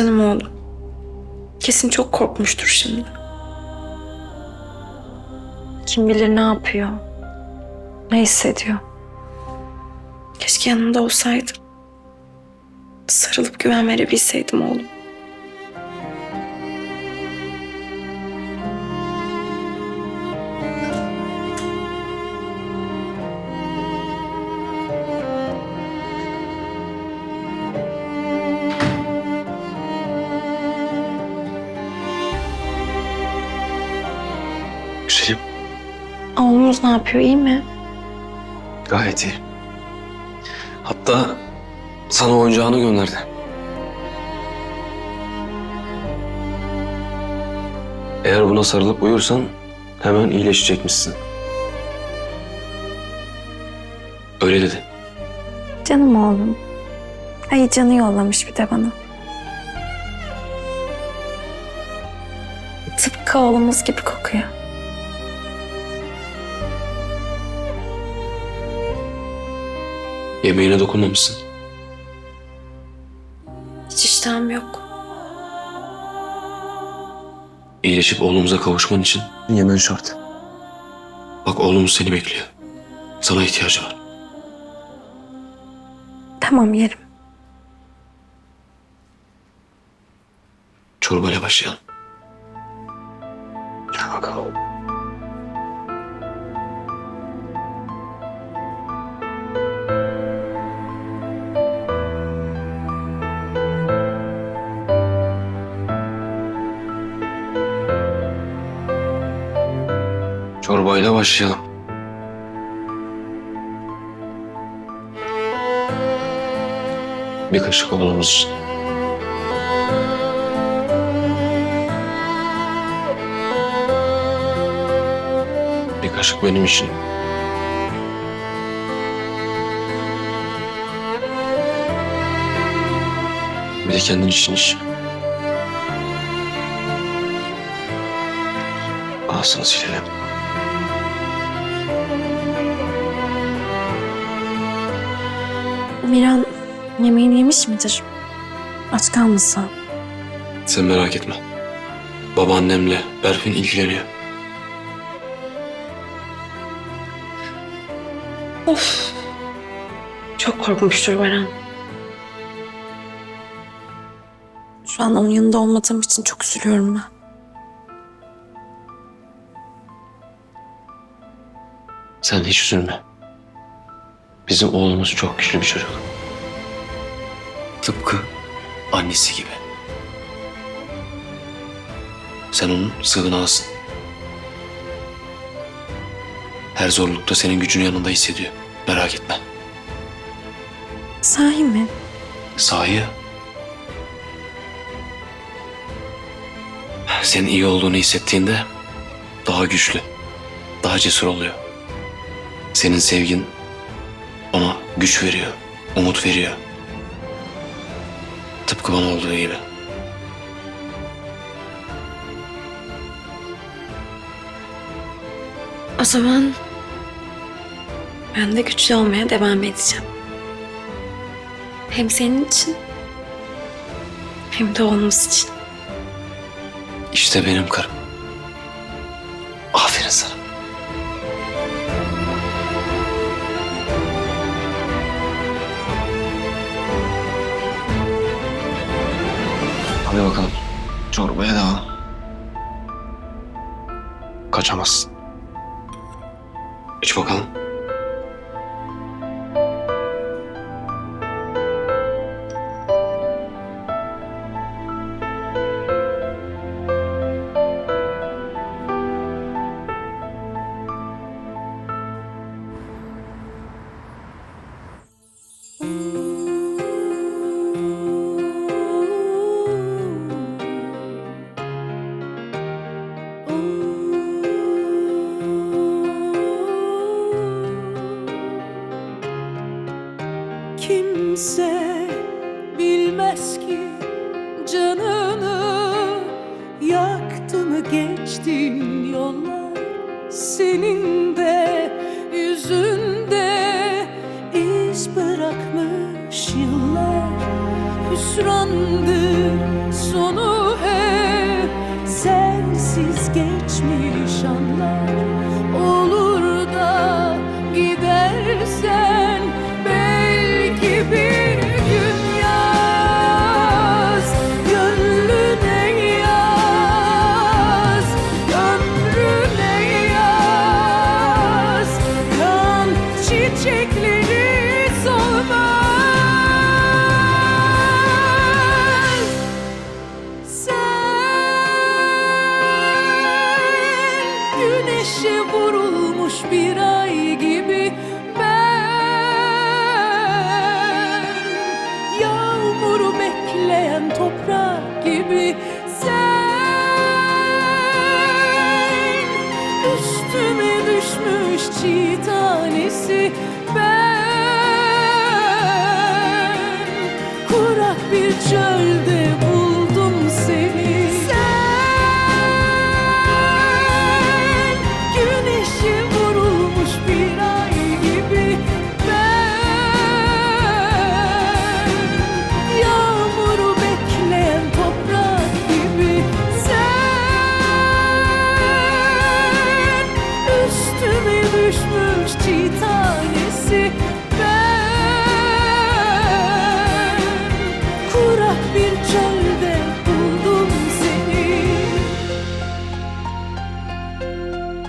Canım oğlum. Kesin çok korkmuştur şimdi. Kim bilir ne yapıyor. Ne hissediyor. Keşke yanında olsaydım. Sarılıp güven verebilseydim oğlum. Oğlumuz ne yapıyor iyi mi? Gayet iyi. Hatta sana oyuncağını gönderdi. Eğer buna sarılıp uyursan hemen iyileşecekmişsin. Öyle dedi. Canım oğlum. Ay canı yollamış bir de bana. Tıpkı oğlumuz gibi kokuyor. Yemeğine dokunmamışsın. Hiç iştahım yok. İyileşip oğlumuza kavuşman için yemen şart. Bak oğlumuz seni bekliyor. Sana ihtiyacı var. Tamam yerim. Çorbayla başlayalım. Çorbayla başlayalım. Bir kaşık oğlumuz için. Bir kaşık benim için. Bir de kendin için iç. Ağzını silelim. Miran yemeğini yemiş midir? Aç kalmasın. Sen merak etme. Babaannemle Berfin ilgileniyor. Of. Çok korkmuştur Baran. Şu an onun yanında olmadığım için çok üzülüyorum ben. Sen hiç üzülme. Bizim oğlumuz çok güçlü bir çocuk. Tıpkı annesi gibi. Sen onun sığınağısın. Her zorlukta senin gücünü yanında hissediyor. Merak etme. Sahi mi? Sahi. Senin iyi olduğunu hissettiğinde daha güçlü, daha cesur oluyor. Senin sevgin güç veriyor, umut veriyor. Tıpkı bana olduğu gibi. O zaman ben de güçlü olmaya devam edeceğim. Hem senin için hem de oğlumuz için. İşte benim karım. Hadi bakalım. Çorbaya devam. Kaçamazsın. İç bakalım. Kimse bilmez ki canını yaktı mı geçtin yollar senin de yüzünde iz bırakmış yıllar hüzün hüsrandır sonu güneşe vurulmuş bir ay gibi ben. Yağmuru bekleyen toprak gibi sen. Üstüme düşmüş çiğ tanesi ben. Kurak bir çölde